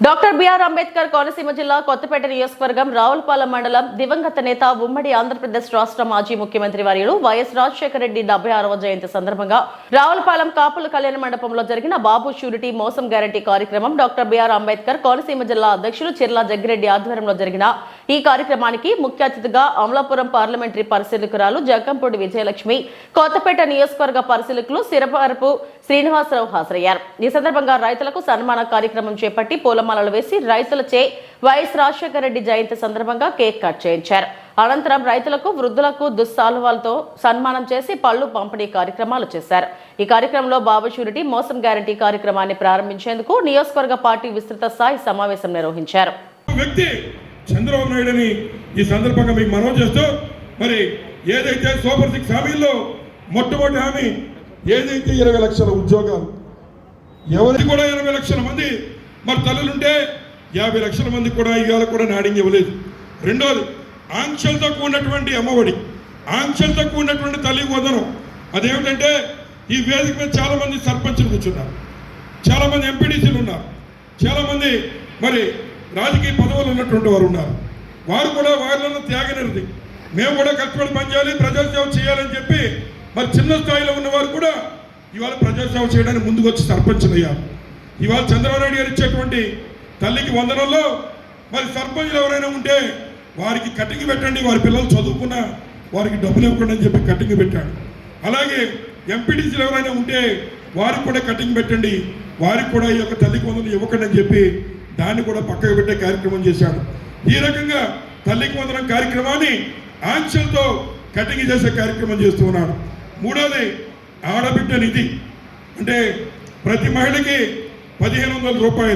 Doctor B R Ambedkar Konaseema జిల్లా కొత్తపేట నియోజకవర్గం రావులపాలెం మండలం దివంగత నేత ఉమ్మడి ఆంధ్రప్రదేశ్ రాష్ట్ర మాజీ ముఖ్యమంత్రి వర్యుడు వైఎస్ రాజశేఖర రెడ్డి డెబ్బై ఆరవ జయంతి సందర్భంగా రావులపాలెం కాపుల కళ్యాణ మండపంలో జరిగిన బాబు షూరిటీ మోసం గ్యారంటీ కార్యక్రమం doctor B R Ambedkar Konaseema జిల్లా అధ్యక్షులు చిర్లా జగ్గిరెడ్డి ఆధ్వర్యంలో జరిగిన ఈ కార్యక్రమానికి ముఖ్య అతిథిగా అమలాపురం పార్లమెంటరీ పరిశీలకురాలు జగ్గంపూడి విజయలక్ష్మి కొత్తపేట నియోజకవర్గ పరిశీలకులు సిరపరపు శ్రీనివాసరావు హాజరయ్యారు. ఈ సందర్భంగా రైతులకు సన్మాన కార్యక్రమం చేపట్టి పూలమాలలు వేసి రైతులచే వైఎస్ రాజశేఖర రెడ్డి జయంతి సందర్భంగా కేక్ కట్ చేయించారు. అనంతరం రైతులకు వృద్ధులకు దుస్సాలువాలతో సన్మానం చేసి పళ్ళు పంపిణీ కార్యక్రమాలు చేశారు. ఈ కార్యక్రమంలో బాబు షూరిటీ మోసం గ్యారంటీ కార్యక్రమాన్ని ప్రారంభించేందుకు నియోజకవర్గ పార్టీ విస్తృత స్థాయి సమావేశం నిర్వహించారు. చంద్రబాబు నాయుడు అని ఈ సందర్భంగా మీకు మనం చేస్తూ మరి ఏదైతే సూపర్ సిక్స్ హామీల్లో మొట్టమొదటి హామీ ఏదైతే ఇరవై లక్షల ఉద్యోగాలు ఎవరికి కూడా ఇరవై లక్షల మంది మరి తల్లులుంటే యాభై లక్షల మంది కూడా ఇవాళ కూడా నాడింగ్ ఇవ్వలేదు. రెండోది ఆంక్షలతో కూడినటువంటి అమ్మఒడి ఆంక్షలతో కూడినటువంటి తల్లి వదనం అదేమిటంటే ఈ వేదిక మీద చాలామంది సర్పంచులు కూర్చున్నారు. చాలామంది ఎంపీడీసీలు ఉన్నారు. చాలామంది మరి రాజకీయ పదవులు ఉన్నటువంటి వారు ఉన్నారు. వారు కూడా వారిలో త్యాగనిరది మేము కూడా కష్టపడి పనిచేయాలి ప్రజాసేవ చేయాలని చెప్పి మరి చిన్న స్థాయిలో ఉన్నవారు కూడా ఇవాళ ప్రజాసేవ చేయడానికి ముందుకు వచ్చి సర్పంచులయ్యారు. ఇవాళ చంద్రబాబు నాయుడు గారు ఇచ్చేటువంటి తల్లికి వందనంలో మరి సర్పంచులు ఎవరైనా ఉంటే వారికి కటింగ్ పెట్టండి వారి పిల్లలు చదువుకున్న వారికి డబ్బులు ఇవ్వకండి అని చెప్పి కటింగ్ పెట్టాడు. అలాగే ఎంపీటీసీలు ఎవరైనా ఉంటే వారికి కూడా కటింగ్ పెట్టండి వారికి కూడా ఈ యొక్క తల్లికి వందలు ఇవ్వకండి అని చెప్పి దాన్ని కూడా పక్కకు పెట్టే కార్యక్రమం చేశాడు. ఈ రకంగా తల్లికి వందనం కార్యక్రమాన్ని ఆంక్షలతో కటింగ్ చేసే కార్యక్రమం చేస్తూ ఉన్నాడు. మూడోది ఆడబిడ్డ నిధి. అంటే ప్రతి మహిళకి పదిహేను వందల రూపాయలు.